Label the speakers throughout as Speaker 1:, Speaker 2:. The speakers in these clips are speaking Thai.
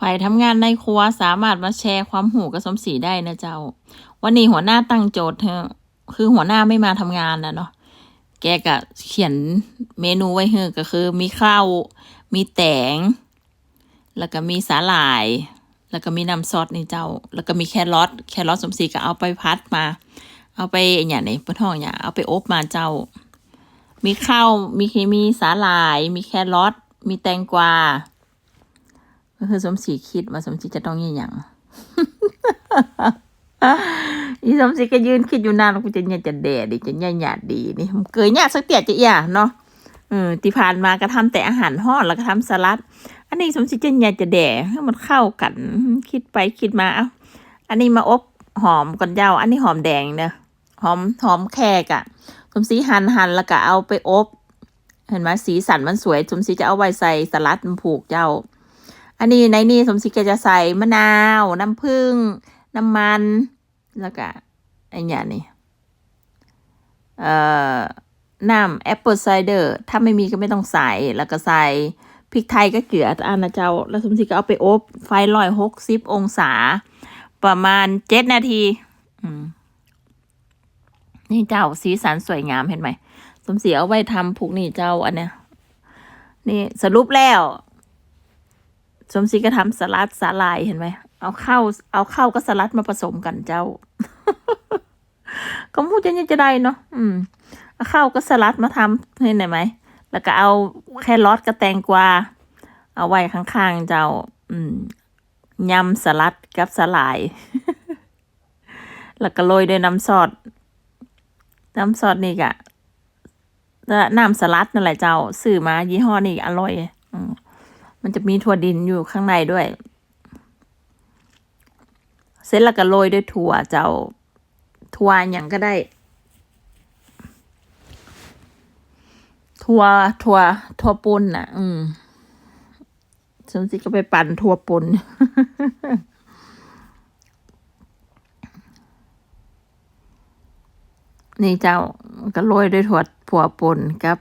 Speaker 1: ฝ่ายทำงานในครัวสามารถมาแชร์ความหูกับสมศรีได้นะเจ้า วันนี้หัวหน้าตั้งโจทย์เธอคือหัวหน้าไม่มาทำงานนะเนาะแกก็เขียนเมนูไว้เฮอก็คือ มีข้าวมีแตง แล้วก็มีสาหร่าย แล้วก็มีน้ำซอสนี่เจ้า แล้วก็มีแครอทแครอทสมศรีก็เอาไปพัดมา เอาไปอย่างนี้ปะท้องอย่างเอาไปอบมาเจ้า มีข้าวมีเคมีสาหร่าย มีแครอทมีแตงกวา ก็คือสมศรีคิดว่าสมศรีจะต้องยี่หยังอีสมศรีก็ยืนคิดอยู่นานว่ากูจะเนี่ยจะแดดดีจะเนี่ยหยาดดีนี่มันเกยยากสักเตียจะเอียเนาะเออที่ผ่านมาก็ทำแต่อาหารห่อแล้วก็ทำสลัด อันนี้สมศรีจะเนี่ยจะแดดให้มันเข้ากัน คิดไปคิดมาเอ้าอันนี้มาอบหอมก่อนเจ้าอันนี้หอมแดงเนอะหอมหอมแขกอะสมศรีหั่นหั่นแล้วก็เอาไปอบ เห็นไหมสีสันมันสวยสมศรีจะเอาไว้ใส่สลัดมันผูกเจ้า อันนี้ในนี่สมศรีแกจะใส่มะนาว น้ำผึ้งน้ำมัน แล้วก็ไอ้เนี่ยนี่เอ่อน้ำแอปเปิลไซเดอร์ถ้าไม่มีก็ไม่ต้องใส่แล้วก็ใส่พริกไทยก็เกลืออันนะเจ้า แล้วสมศรีก็เอาไปอบไฟร้อยหกสิบองศา ประมาณเจ็ดนาทีอืมนี่เจ้าสีสันสวยงามเห็นไหมสมศรีเอาไว้ทำผูกนี่เจ้าอันเนี้ยนี่สรุปแล้ว สมศรีก็ทำสลัดสาลายเห็นไหมเอาเข้าเอาเข้ากับสลัดมาผสมกันเจ้าก็พูดจะยังจะได้เนาะอืมเอาเข้ากับสลัดมาทำเห็นไหมแล้วก็เอาแครอทกับแตงกวาเอาไว้ข้างๆเจ้า อืมยำสลัดกับสลาย แล้วก็โรยด้วยน้ำซอสน้ำซอสนี่กะน้ำสลัดนั่นแหละเจ้าซื้อมายี่ห้อนี่อร่อย มันจะมีถั่วดินอยู่ข้างในด้วย เสร็จแล้วก็โรยด้วยถั่วเจ้าถั่วอย่างก็ได้ ถั่วถั่วถั่วป่นน่ะ อืมสมศรีก็ไปปั่นถั่วป่นนี่เจ้าก็โรยด้วยถั่วถั่วปนครับ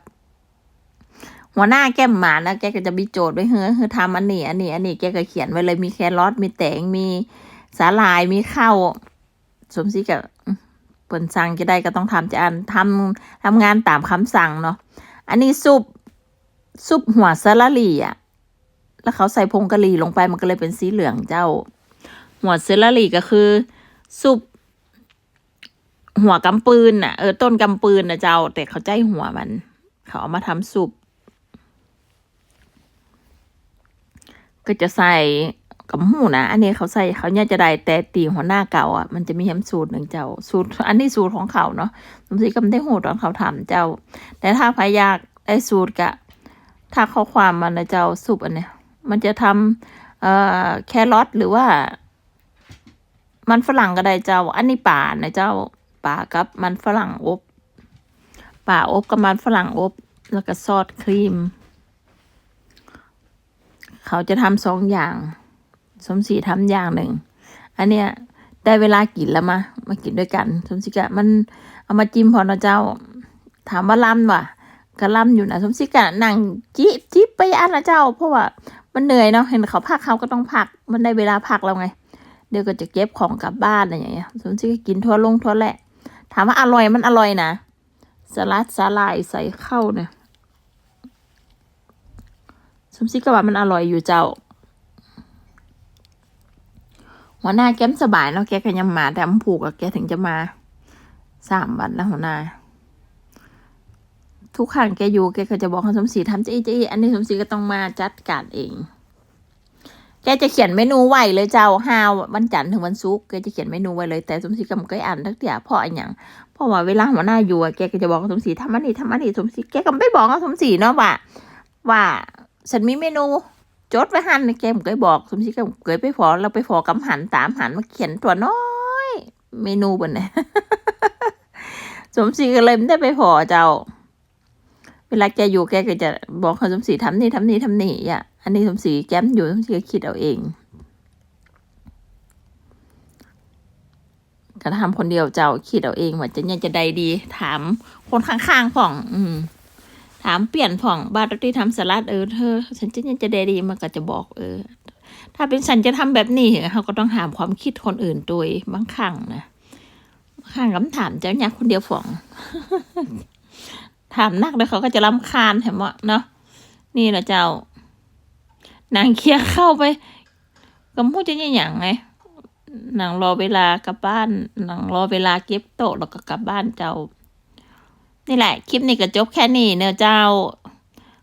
Speaker 1: หัวหน้าแก้มหมานะแกก็จะมีโจทย์ไว้เฮ้อคือทำอันนี้อันนี้อันนี้แกก็เขียนไว้เลยมีแครอทมีแตงมีสาหร่ายมีข้าวสมศรีกับเปิ่นสั่งจะได้ก็ต้องทำจะอันทำทำงานตามคำสั่งเนาะอันนี้ซุปซุปหัวสละลีอะ แล้วเขาใส่ผงกะหรี่ลงไปมันก็เลยเป็นสีเหลืองเจ้า หัวเซลลารีก็คือซุปหัวกำปืนน่ะเออต้นกำปืนนะเจ้า แต่เขาใจหัวมัน เขาเอามาทำซุป ก็จะใส่กับหูนะ อันนี้เขาใส่เขาเนี่ยจะได้แต่ตีหัวหน้าเก่าอะ มันจะมีแฮมสูตรหนึ่งเจ้า สูตร อันนี้สูตรของเขาเนาะสมศรีก็ไม่ได้หูตอนเขาทำเจ้า แต่ถ้าพายากได้สูตรกะ ถ้าข้อความมันนะเจ้าซุปอันเนี้ย มันจะทำเอ่อแครอทหรือว่า มันฝรั่งก็ได้เจ้า อันนี้ป่านะเจ้า ป่ากับมันฝรั่งอบ ป่าอบกับมันฝรั่งอบ แล้วก็ซอสครีม เขาจะทำสองอย่าง สมศรีทำอย่างหนึ่ง อันเนี้ยได้เวลากินแล้วมามากินด้วยกัน สมศรีกะมันเอามาจิ้มพอนะเจ้า ถามว่าล้ำว่ะก็ล้ำอยู่นะสมศรีกะนั่งจิบจิบไปอันนะเจ้า เพราะว่ามันเหนื่อยเนาะเห็นเขาพักเขาก็ต้องพัก มันได้เวลาพักแล้วไง เดี๋ยวก็จะเก็บของกลับบ้านอะไรอย่างเงี้ยสมศรีก็กินทั่วลงทั่วแหละ ถามว่าอร่อยมันอร่อยนะสลัดสาลายใส่เข้าเนี่ย สมศรีก็ว่ามันอร่อยอยู่เจ้า หัวหน้าแก้มสบายเนาะแกก็ยังมา แต่มันผูกกับแกถึงจะมาสามวันแล้วหัวหน้า ทุกครั้งแกอยู่แกก็จะบอกให้สมศรีทำจะอีจะอีอันนี้สมศรีก็ต้องมาจัดการเอง แกจะเขียนเมนูไว้เลยเจ้าห้าวันจันทร์ถึงวันศุกร์แกจะเขียนเมนูไว้เลย แต่สมศรีก็ไม่เคยอ่านทักเดียวเพราะอไรอย่างเพราะว่าเวลาหัวหน้าอยู่อะแกก็จะบอกกับสมศรีทำอันนี้ทำอันนี้สมศรีแกก็ไม่บอกกับสมศรีเนาะว่า ว่า ฉันมีเมนู จดไว้หันแกมเคยบอกสมศรีก็เคยไปขอเราไปขอกำหันตามหันมาเขียนตัวน้อย เมนูบนเนี่ยสมศรีก็เลยไม่ได้ไปขอเจ้า เวลาแกอยู่แกก็จะบอกให้สมศรีทำนี่ทำนี่ทำนี่อะอันนี้สมศรีแก้มอยู่สมศรีก็คิดเอาเองก็ทำคนเดียวเจ้าคิดเอาเองว่าจะเนี่ยจะได้ดี ถามคนข้างๆผ่อง อืม ถามเปลี่ยนผ่องบาตที่ทำสลัดเออเธอฉันจะเนี่ยจะได้ดีมันก็จะบอกเออ ถ้าเป็นฉันจะทำแบบนี้เขาก็ต้องถามความคิดคนอื่นตัวยบางครั้งนะบางครั้งคำถามเจ้าเนี่ยคนเดียวฝ่อง ถามนักแล้วเขาก็จะรำคาญแถมว่าเนาะนี่แหละเจ้านางเคลียเข้าไปก็พูดจะยังอย่างไงนางรอเวลากลับบ้านนางรอเวลาเก็บโต๊ะแล้วก็กลับบ้านเจ้า นี่แหละ คลิปนี้ก็จบแค่นี้เนอะเจ้า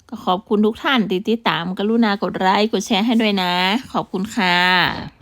Speaker 1: ก็ขอบคุณทุกท่านที่ติดตามกรุณากดไลค์กดแชร์ให้ด้วยนะ ขอบคุณค่ะ